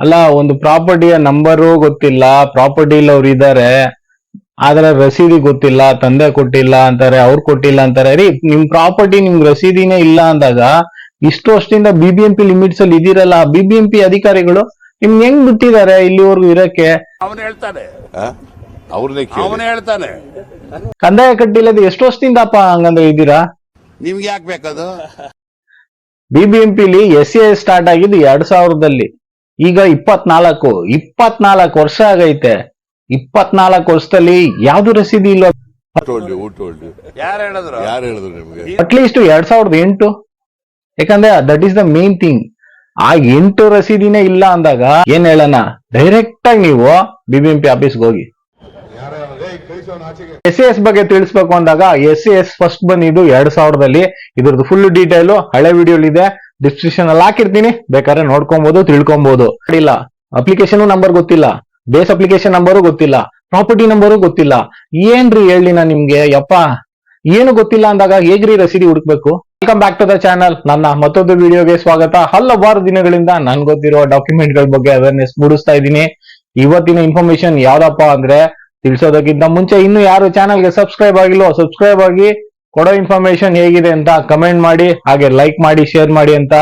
ಅಲ್ಲ ಒಂದು ಪ್ರಾಪರ್ಟಿಯ ನಂಬರು ಗೊತ್ತಿಲ್ಲ ಪ್ರಾಪರ್ಟಿಲಿ ಅವ್ರು ಇದಾರೆ ಆದ್ರೆ ರಸೀದಿ ಗೊತ್ತಿಲ್ಲ ತಂದೆ ಕೊಟ್ಟಿಲ್ಲ ಅಂತಾರೆ ಅವ್ರು ಕೊಟ್ಟಿಲ್ಲ ಅಂತಾರೆ. ರೀ ನಿಮ್ ಪ್ರಾಪರ್ಟಿ ನಿಮ್ ರಸೀದಿನೇ ಇಲ್ಲ ಅಂದಾಗ ಇಷ್ಟು ವರ್ಷದಿಂದ ಬಿಬಿಎಂಪಿ ಲಿಮಿಟ್ಸ್ ಅಲ್ಲಿ ಇದೀರಲ್ಲ ಬಿಬಿಎಂಪಿ ಅಧಿಕಾರಿಗಳು ನಿಮ್ಗೆ ಹೆಂಗ್ ಬಿಟ್ಟಿದ್ದಾರೆ ಇಲ್ಲಿವರೆಗೂ ಇರಕ್ಕೆ? ಅವನು ಹೇಳ್ತಾನೆ. ಅವನು ಹೇಳ್ತಾನೆ. ಕಂದಾಯ ಕಟ್ಟಿಲ್ಲದೆ ಎಷ್ಟು ವರ್ಷದಿಂದಪ್ಪ ಹಂಗಂದ್ರೆ ಇದ್ದೀರಾ? ನಿಮ್ಗೆ ಯಾಕೆ ಬೇಕದು? ಬಿಬಿಎಂಪಿಲಿ ಎಸ್ ಎ ಸ್ಟಾರ್ಟ್ ಆಗಿದ್ದು ಎರಡ್ ಸಾವಿರದಲ್ಲಿ. ಈಗ ಇಪ್ಪತ್ನಾಲ್ಕು ಇಪ್ಪತ್ನಾಲ್ಕು ವರ್ಷ ಆಗೈತೆ. ಇಪ್ಪತ್ನಾಲ್ಕು ವರ್ಷದಲ್ಲಿ ಯಾವ್ದು ರಸೀದಿ ಇಲ್ಲ ಅಟ್ ಯು ಟೋಲ್ಡ್ ಯು ಯಾರು ಹೇಳಿದ್ರು? ಯಾರು ಹೇಳಿದ್ರು ನಿಮ್ಗೆ? ಅಟ್ಲೀಸ್ಟ್ ಎರಡ್ ಸಾವಿರದ ಎಂಟು. ಯಾಕಂದ್ರೆ that is the main thing ಆ ಎಂಟು ರಸೀದಿನೇ ಇಲ್ಲ ಅಂದಾಗ ಏನ್ ಹೇಳೋಣ? ಡೈರೆಕ್ಟ್ ಆಗಿ ನೀವು ಬಿಬಿಎಂಪಿ ಆಫೀಸ್ಗೆ ಹೋಗಿ. ಎಸ್ ಎಸ್ ಬಗ್ಗೆ ತಿಳಿಸ್ಬೇಕು ಅಂದಾಗ ಎಸ್ ಎಸ್ ಫಸ್ಟ್ ಬಂದಿದ್ದು ಎರಡ್ ಸಾವಿರದಲ್ಲಿ. ಇದ್ರದ್ದು ಫುಲ್ ಡೀಟೇಲ್ ಹಳೆ ವಿಡಿಯೋ ಇದೆ ಡಿಸ್ಕ್ರಿಪ್ಷನ್ ಅಲ್ಲಿ ಹಾಕಿರ್ತೀನಿ. ಬೇಕಾದ್ರೆ ನೋಡ್ಕೊಬಹುದು ತಿಳ್ಕೊಬಹುದು ಇಲ್ಲ. ಅಪ್ಲಿಕೇಶನ್ ನಂಬರ್ ಗೊತ್ತಿಲ್ಲ. ಬೇಸ್ ಅಪ್ಲಿಕೇಶನ್ ನಂಬರು ಗೊತ್ತಿಲ್ಲ. ಪ್ರಾಪರ್ಟಿ ನಂಬರು ಗೊತ್ತಿಲ್ಲ. ಏನ್ರಿ ಹೇಳಿ ನಾ ನಿಮ್ಗೆ? ಯಪ್ಪ. ಏನು ಗೊತ್ತಿಲ್ಲ ಅಂದಾಗ ಹೇಗ್ರಿ ರಸೀದಿ ಹುಡುಕ್ಬೇಕು? Welcome back to the channel ನನ್ನ ಮತ್ತೊಂದು ವಿಡಿಯೋಗೆ ಸ್ವಾಗತ. ಹಲವಾರು ದಿನಗಳಿಂದ ನನ್ ಗೊತ್ತಿರೋ ಡಾಕ್ಯುಮೆಂಟ್ಗಳ ಬಗ್ಗೆ ಅವೇರ್ನೆಸ್ ಮೂಡಿಸ್ತಾ ಇದ್ದೀನಿ. ಇವತ್ತಿನ ಇನ್ಫಾರ್ಮೇಶನ್ ಯಾವ್ದಪ್ಪ ಅಂದ್ರೆ, ತಿಳಿಸೋದಕ್ಕಿಂತ ಮುಂಚೆ ಇನ್ನು ಯಾರು ಚಾನಲ್ಗೆ ಸಬ್ಸ್ಕ್ರೈಬ್ ಆಗಿಲ್ಲೋ ಸಬ್ಸ್ಕ್ರೈಬ್ ಆಗಿ ಕೊಡೋ ಇನ್ಫಾರ್ಮೇಶನ್ ಹೇಗಿದೆ ಅಂತ ಕಮೆಂಟ್ ಮಾಡಿ, ಹಾಗೆ ಲೈಕ್ ಮಾಡಿ ಶೇರ್ ಮಾಡಿ ಅಂತ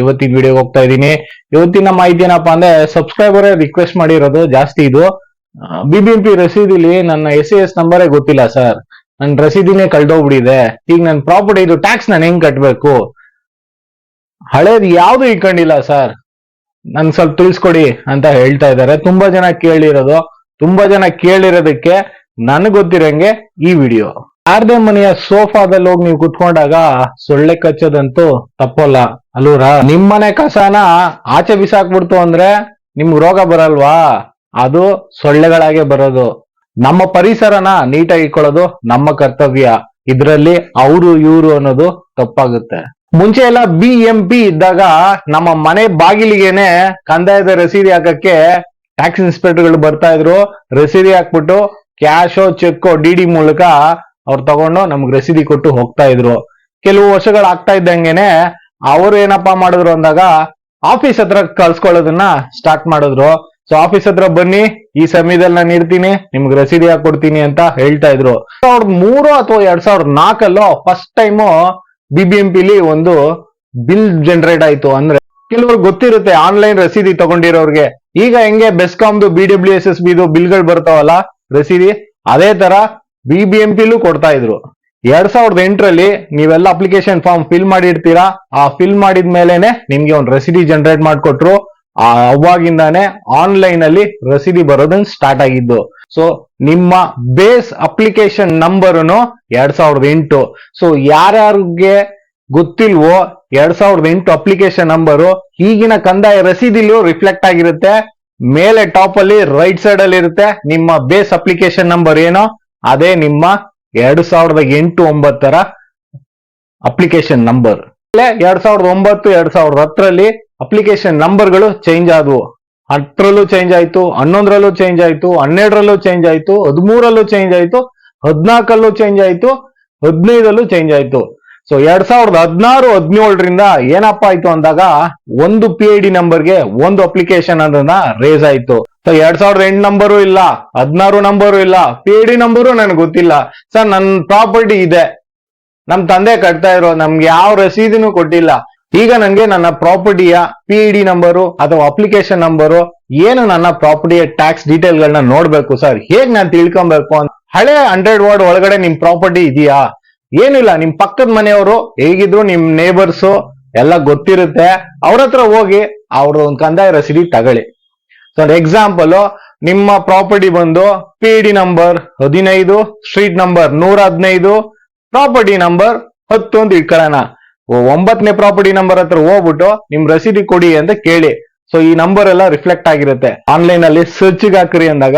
ಇವತ್ತಿನ ವಿಡಿಯೋಗೆ ಹೋಗ್ತಾ ಇದ್ದೀನಿ. ಇವತ್ತಿನ ಮಾಹಿತಿ ಏನಪ್ಪಾ ಅಂದ್ರೆ ಸಬ್ಸ್ಕ್ರೈಬರ್ ರಿಕ್ವೆಸ್ಟ್ ಮಾಡಿರೋದು ಜಾಸ್ತಿ ಇದು. ಬಿಬಿಎಂಪಿ ರಸೀದಿಲಿ ನನ್ನ ಎಸ್ ಎಸ್ ನಂಬರೇ ಗೊತ್ತಿಲ್ಲ ಸರ್ ನನ್ನ ರಸೀದಿನೇ ಕಳ್ದೋಗ್ಬಿಟ್ಟಿದೆ. ಈಗ ನನ್ನ ಪ್ರಾಪರ್ಟಿ ಇದು ಟ್ಯಾಕ್ಸ್ ನಾನು ಹೆಂಗ್ ಕಟ್ಬೇಕು? ಹಳೇದು ಯಾವ್ದು ಇಟ್ಕೊಂಡಿಲ್ಲ ಸರ್ ನನ್ ಸ್ವಲ್ಪ ತಿಳಿಸ್ಕೊಡಿ ಅಂತ ಹೇಳ್ತಾ ಇದ್ದಾರೆ. ತುಂಬಾ ಜನ ಕೇಳಿರೋದು. ತುಂಬಾ ಜನ ಕೇಳಿರೋದಕ್ಕೆ ನನಗ್ ಗೊತ್ತಿರಂಗೆ ಈ ವಿಡಿಯೋ ಯಾರ್ದೇ ಮನೆಯ ಸೋಫಾದಲ್ಲಿ ಹೋಗಿ ನೀವು ಕುತ್ಕೊಂಡಾಗ ಸೊಳ್ಳೆ ಕಚ್ಚೋದಂತೂ ತಪ್ಪಲ್ಲ. ಅಲ್ಲೂರ? ನಿಮ್ಮನೆ ಕಸನ ಆಚೆ ಬಿಸಾಕ್ಬಿಡ್ತು ಅಂದ್ರೆ ನಿಮ್ಗೆ ರೋಗ ಬರಲ್ವಾ? ಅದು ಸೊಳ್ಳೆಗಳಾಗೆ ಬರೋದು. ನಮ್ಮ ಪರಿಸರನ ನೀಟಾಗಿ ಇಟ್ಕೊಳ್ಳೋದು ನಮ್ಮ ಕರ್ತವ್ಯ. ಇದ್ರಲ್ಲಿ ಅವರು, ಇವರು ಅನ್ನೋದು ತಪ್ಪಾಗುತ್ತೆ. ಮುಂಚೆ ಎಲ್ಲ ಬಿ ಎಂ ಪಿ ಇದ್ದಾಗ ನಮ್ಮ ಮನೆ ಬಾಗಿಲಿಗೆನೆ ಕಂದಾಯದ ರಸೀದಿ ಹಾಕಕ್ಕೆ ಟ್ಯಾಕ್ಸ್ ಇನ್ಸ್ಪೆಕ್ಟರ್ಗಳು ಬರ್ತಾ ಇದ್ರು. ರಸೀದಿ ಹಾಕ್ಬಿಟ್ಟು ಕ್ಯಾಶೋ, ಚೆಕ್ಕೋ, ಡಿ ಡಿ ಮೂಲಕ ಅವ್ರು ತಗೊಂಡು ನಮ್ಗೆ ರಸೀದಿ ಕೊಟ್ಟು ಹೋಗ್ತಾ ಇದ್ರು. ಕೆಲವು ವರ್ಷಗಳು ಆಗ್ತಾ ಇದ್ದಂಗೆನೆ ಅವರು ಏನಪ್ಪಾ ಮಾಡಿದ್ರು ಅಂದಾಗ ಆಫೀಸ್ ಹತ್ರ ಕಳ್ಸ್ಕೊಳ್ಳೋದನ್ನ ಸ್ಟಾರ್ಟ್ ಮಾಡಿದ್ರು. ಸೊ ಆಫೀಸ್ ಹತ್ರ ಬನ್ನಿ, ಈ ಸಮಯದಲ್ಲಿ ನಾನು ಇರ್ತೀನಿ, ನಿಮ್ಗೆ ರಸೀದಿ ಹಾಕೊಡ್ತೀನಿ ಅಂತ ಹೇಳ್ತಾ ಇದ್ರು. ಸಾವಿರದ ಮೂರು ಅಥವಾ ಎರಡ್ ಸಾವಿರದ ನಾಲ್ಕಲ್ಲೋ ಫಸ್ಟ್ ಟೈಮು ಬಿಬಿಎಂಪಿಲಿ ಒಂದು ಬಿಲ್ ಜನರೇಟ್ ಆಯ್ತು. ಅಂದ್ರೆ ಕೆಲವ್ರಿಗೆ ಗೊತ್ತಿರುತ್ತೆ ಆನ್ಲೈನ್ ರಸೀದಿ ತಗೊಂಡಿರೋರ್ಗೆ. ಈಗ ಹೆಂಗೆ ಬೆಸ್ಕಾಮ್ದು ಬಿ ಡಬ್ಲ್ಯೂ ಎಸ್ ಎಸ್ ಬಿದು ಬಿಲ್ಗಳು ಬರ್ತಾವಲ್ಲ ರಸೀದಿ ಅದೇ ತರ ಬಿಬಿಎಂಪಿಲೂ ಕೊಡ್ತಾ ಇದ್ರು. ಎರಡ್ ಸಾವಿರದ ಎಂಟರಲ್ಲಿ ನೀವೆಲ್ಲ ಅಪ್ಲಿಕೇಶನ್ ಫಾರ್ಮ್ ಫಿಲ್ ಮಾಡಿರ್ತೀರಾ, ಆ ಫಿಲ್ ಮಾಡಿದ ಮೇಲೆನೆ ನಿಮ್ಗೆ ಒಂದು ರಸೀದಿ ಜನರೇಟ್ ಮಾಡಿಕೊಟ್ರು. ಅವಾಗಿಂದಾನೆ ಆನ್ಲೈನ್ ಅಲ್ಲಿ ರಸೀದಿ ಬರೋದನ್ನ ಸ್ಟಾರ್ಟ್ ಆಗಿದ್ದು. ಸೊ ನಿಮ್ಮ ಬೇಸ್ ಅಪ್ಲಿಕೇಶನ್ ನಂಬರ್ನು ಎರಡ್ ಸಾವಿರದ ಎಂಟು. ಸೊ ಯಾರ್ಯಾರಿಗೆ ಗೊತ್ತಿಲ್ವೋ ಎರಡ್ ಸಾವಿರದ ಎಂಟು ಅಪ್ಲಿಕೇಶನ್ ನಂಬರು ಈಗಿನ ಕಂದಾಯ ರಸೀದಿಲೂ ರಿಫ್ಲೆಕ್ಟ್ ಆಗಿರುತ್ತೆ. ಮೇಲೆ ಟಾಪ್ ಅಲ್ಲಿ ರೈಟ್ ಸೈಡ್ ಅಲ್ಲಿ ಇರುತ್ತೆ. ನಿಮ್ಮ ಬೇಸ್ ಅಪ್ಲಿಕೇಶನ್ ನಂಬರ್ ಏನೋ ಅದೇ ನಿಮ್ಮ ಎರಡು ಸಾವಿರದ ಎಂಟು ಒಂಬತ್ತರ ಅಪ್ಲಿಕೇಶನ್ ನಂಬರ್ ಎರಡ್ ಸಾವಿರದ ಒಂಬತ್ತು, ಎರಡ್ ಸಾವಿರದ ಹತ್ತರಲ್ಲಿ ಅಪ್ಲಿಕೇಶನ್ ನಂಬರ್ಗಳು ಚೇಂಜ್ ಆದವು. ಹತ್ತರಲ್ಲೂ ಚೇಂಜ್ ಆಯ್ತು, ಹನ್ನೊಂದರಲ್ಲೂ ಚೇಂಜ್ ಆಯ್ತು, ಹನ್ನೆರಡರಲ್ಲೂ ಚೇಂಜ್ ಆಯ್ತು, ಹದಿಮೂರಲ್ಲೂ ಚೇಂಜ್ ಆಯ್ತು ಹದಿನಾಲ್ಕಲ್ಲೂ ಚೇಂಜ್ ಆಯ್ತು ಹದಿನೈದಲ್ಲೂ ಚೇಂಜ್ ಆಯ್ತು. ಸೊ ಎರಡ್ ಸಾವಿರದ ಹದಿನಾರು, ಹದಿನೇಳರಿಂದ ಏನಪ್ಪಾ ಆಯ್ತು ಅಂದಾಗ ಒಂದು ಪಿ ಐ ಡಿ ನಂಬರ್ಗೆ ಒಂದು ಅಪ್ಲಿಕೇಶನ್ ಅದನ್ನ ರೇಸ್ ಆಯ್ತು. ಸೊ ಎರಡ್ ಸಾವಿರದ ಎಂಟು ನಂಬರು ಇಲ್ಲ, ಹದಿನಾರು ನಂಬರು ಇಲ್ಲ ಪಿ ಐ ಡಿ ನಂಬರು ನನಗೆ ಗೊತ್ತಿಲ್ಲ. ಸರ್ ನನ್ನ ಪ್ರಾಪರ್ಟಿ ಇದೆ. ನಮ್ ತಂದೆ ಕಟ್ತಾ ಇರೋ ನಮ್ಗೆ ಯಾವ ರಸೀದಿನೂ ಕೊಟ್ಟಿಲ್ಲ. ಈಗ ನನಗೆ ನನ್ನ ಪ್ರಾಪರ್ಟಿಯ ಪಿ ಐ ಡಿ ನಂಬರು ಅಥವಾ ಅಪ್ಲಿಕೇಶನ್ ನಂಬರು ಏನು ನನ್ನ ಪ್ರಾಪರ್ಟಿಯ ಟ್ಯಾಕ್ಸ್ ಡೀಟೇಲ್ ಗಳನ್ನ ನೋಡ್ಬೇಕು ಸರ್? ಹೇಗ್ ನಾನು ತಿಳ್ಕೊಬೇಕು ಅಂತ? ಹಳೆ ಹಂಡ್ರೆಡ್ ವರ್ಡ್ ಒಳಗಡೆ ನಿಮ್ ಪ್ರಾಪರ್ಟಿ ಇದೆಯಾ? ಏನಿಲ್ಲ, ನಿಮ್ ಪಕ್ಕದ ಮನೆಯವರು ಹೇಗಿದ್ರು ನಿಮ್ ನೇಬರ್ಸು ಎಲ್ಲ ಗೊತ್ತಿರುತ್ತೆ. ಅವ್ರ ಹತ್ರ ಹೋಗಿ ಅವ್ರದ್ದು ಒಂದು ಕಂದಾಯ ರಸೀದಿ ತಗೊಳ್ಳಿ. ಸೊ ಎಕ್ಸಾಂಪಲ್ ನಿಮ್ಮ ಪ್ರಾಪರ್ಟಿ ಬಂದು ಪಿ ಡಿ ನಂಬರ್ ಹದಿನೈದು ಸ್ಟ್ರೀಟ್ ನಂಬರ್ ನೂರ ಹದಿನೈದು ಪ್ರಾಪರ್ಟಿ ನಂಬರ್ ಹತ್ತು ಅಂತ ಇಟ್ಕೊಳ್ಳೋಣ. ಒಂಬತ್ತನೇ ಪ್ರಾಪರ್ಟಿ ನಂಬರ್ ಹತ್ರ ಹೋಗ್ಬಿಟ್ಟು ನಿಮ್ ರಸೀದಿ ಕೊಡಿ ಅಂತ ಕೇಳಿ. ಸೊ ಈ ನಂಬರ್ ಎಲ್ಲ ರಿಫ್ಲೆಕ್ಟ್ ಆಗಿರುತ್ತೆ. ಆನ್ಲೈನ್ ಅಲ್ಲಿ ಸರ್ಚ್ ಹಾಕ್ರಿ ಅಂದಾಗ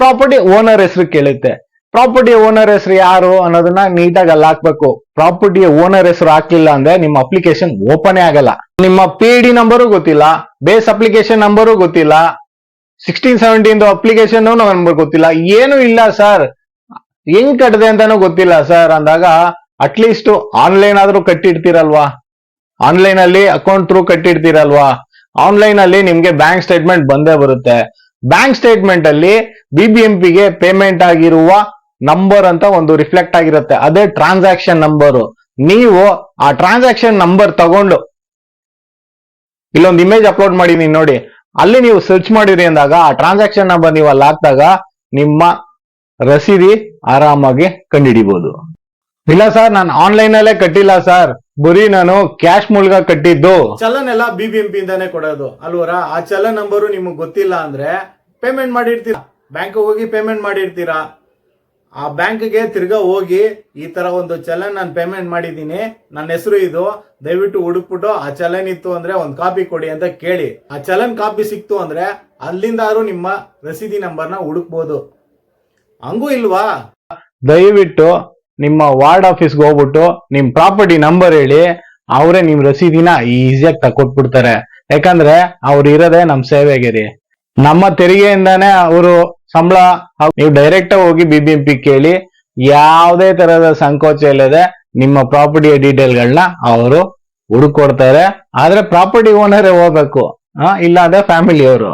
ಪ್ರಾಪರ್ಟಿ ಓನರ್ ಹೆಸರು ಕೇಳುತ್ತೆ. ಪ್ರಾಪರ್ಟಿ ಓನರ್ ಹೆಸರು ಯಾರು ಅನ್ನೋದನ್ನ ನೀಟಾಗಿ ಅಲ್ಲಿ ಹಾಕ್ಬೇಕು. ಪ್ರಾಪರ್ಟಿಯ ಓನರ್ ಹೆಸರು ಹಾಕಿಲ್ಲ ಅಂದ್ರೆ ನಿಮ್ಮ ಅಪ್ಲಿಕೇಶನ್ ಓಪನ್ ಆಗಲ್ಲ. ನಿಮ್ಮ ಪಿ ಡಿ ನಂಬರು ಗೊತ್ತಿಲ್ಲ ಬೇಸ್ ಅಪ್ಲಿಕೇಶನ್ ನಂಬರು ಗೊತ್ತಿಲ್ಲ ಸಿಕ್ಸ್ಟೀನ್ ಸೆವೆಂಟೀನ್ ಅಪ್ಲಿಕೇಶನ್ ನಂಬರ್ ಗೊತ್ತಿಲ್ಲ. ಏನು ಇಲ್ಲ ಸರ್ ಹೆಂಗ್ ಕಟ್ಟದೆ ಅಂತಾನು ಗೊತ್ತಿಲ್ಲ ಸರ್ ಅಂದಾಗ ಅಟ್ಲೀಸ್ಟ್ ಆನ್ಲೈನ್ ಆದ್ರೂ ಕಟ್ಟಿಡ್ತೀರಲ್ವಾ ಆನ್ಲೈನ್ ಅಲ್ಲಿ ಅಕೌಂಟ್ ಥ್ರೂ ಕಟ್ಟಿಡ್ತೀರಲ್ವಾ ಆನ್ಲೈನ್ ಅಲ್ಲಿ ನಿಮ್ಗೆ ಬ್ಯಾಂಕ್ ಸ್ಟೇಟ್ಮೆಂಟ್ ಬಂದೇ ಬರುತ್ತೆ. ಬ್ಯಾಂಕ್ ಸ್ಟೇಟ್ಮೆಂಟ್ ಅಲ್ಲಿ ಬಿಬಿಎಂಪಿಗೆ ಗೆ ಪೇಮೆಂಟ್ ಆಗಿರುವ ನಂಬರ್ ಅಂತ ಒಂದು ರಿಫ್ಲೆಕ್ಟ್ ಆಗಿರುತ್ತೆ. ಅದೇ ಟ್ರಾನ್ಸಾಕ್ಷನ್ ನಂಬರ್ ನೀವು ಆ ಟ್ರಾನ್ಸಾಕ್ಷನ್ ನಂಬರ್ ತಗೊಂಡು, ಇಲ್ಲೊಂದು ಇಮೇಜ್ ಅಪ್ಲೋಡ್ ಮಾಡಿ ನೀನ್ ನೋಡಿ. ಅಲ್ಲಿ ನೀವು ಸರ್ಚ್ ಮಾಡಿರಿ ಅಂದಾಗ, ಆ ಟ್ರಾನ್ಸಾಕ್ಷನ್ ನಂಬರ್ ನೀವು ಅಲ್ಲಿ ಹಾಕಿದಾಗ, ನಿಮ್ಮ ರಸೀದಿ ಆರಾಮಾಗಿ ಕಂಡುಹಿಡಿಬಹುದು ಇಲ್ಲ ಸರ್ ನಾನು ಆನ್ಲೈನ್ ಅಲ್ಲೇ ಕಟ್ಟಿಲ್ಲ ಸರ್ ಬರೀ ನಾನು ಕ್ಯಾಶ್ ಮೂಲಕ ಕಟ್ಟಿದ್ದು. ಚಲನ್ ಎಲ್ಲ ಬಿ ಬಿ ಎಂ ಪಿ ಇಂದಾನೆ ಕೊಡೋದು. ಅಲ್ವರ? ಆ ಚಲನ್ ನಂಬರು ನಿಮ್ಗೆ ಗೊತ್ತಿಲ್ಲ ಅಂದ್ರೆ ಪೇಮೆಂಟ್ ಮಾಡಿರ್ತೀರಾ? ಬ್ಯಾಂಕ್ ಹೋಗಿ ಪೇಮೆಂಟ್ ಮಾಡಿರ್ತೀರಾ? ಆ ಬ್ಯಾಂಕ್ಗೆ ತಿರ್ಗಾ ಹೋಗಿ ಈ ತರ ಒಂದು ಚಲನ್ ನಾನು ಪೇಮೆಂಟ್ ಮಾಡಿದ್ದೀನಿ. ನನ್ನ ಹೆಸರು ಇದು. ದಯವಿಟ್ಟು ಹುಡುಕ್ಬಿಟ್ಟು ಆ ಚಲನ್ ಇತ್ತು ಅಂದ್ರೆ ಒಂದು ಕಾಪಿ ಕೊಡಿ ಅಂತ ಕೇಳಿ. ಆ ಚಲನ್ ಕಾಪಿ ಸಿಕ್ತು ಅಂದ್ರೆ ಅಲ್ಲಿಂದಾರು ನಿಮ್ಮ ರಸೀದಿ ನಂಬರ್ನ ಹುಡುಕ್ಬೋದು. ಹಂಗೂ ಇಲ್ವಾ? ದಯವಿಟ್ಟು ನಿಮ್ಮ ವಾರ್ಡ್ ಆಫೀಸ್ಗೆ ಹೋಗ್ಬಿಟ್ಟು ನಿಮ್ ಪ್ರಾಪರ್ಟಿ ನಂಬರ್ ಹೇಳಿ. ಅವರೇ ನಿಮ್ ರಸೀದಿನ ಈಸಿಯಾಗಿ ತಕೊಟ್ಬಿಡ್ತಾರೆ. ಯಾಕಂದ್ರೆ ಅವ್ರು ಇರೋದೇ ನಮ್ ಸೇವೆಗೆ ರೀ. ನಮ್ಮ ತೆರಿಗೆಯಿಂದಾನೇ ಅವರು ಸಂಬಳ ನೀವು ಡೈರೆಕ್ಟ್ ಹೋಗಿ ಬಿ ಬಿ ಕೇಳಿ ಯಾವುದೇ ತರಹದ ಸಂಕೋಚ ಇಲ್ಲದೆ ನಿಮ್ಮ ಪ್ರಾಪರ್ಟಿಯ ಡೀಟೇಲ್ಗಳನ್ನ ಅವರು ಹುಡುಕೊಡ್ತಾರೆ. ಆದ್ರೆ ಪ್ರಾಪರ್ಟಿ ಓನರೇ ಹೋಗ್ಬೇಕು ಇಲ್ಲ ಅಂದ್ರೆ ಫ್ಯಾಮಿಲಿ ಅವರು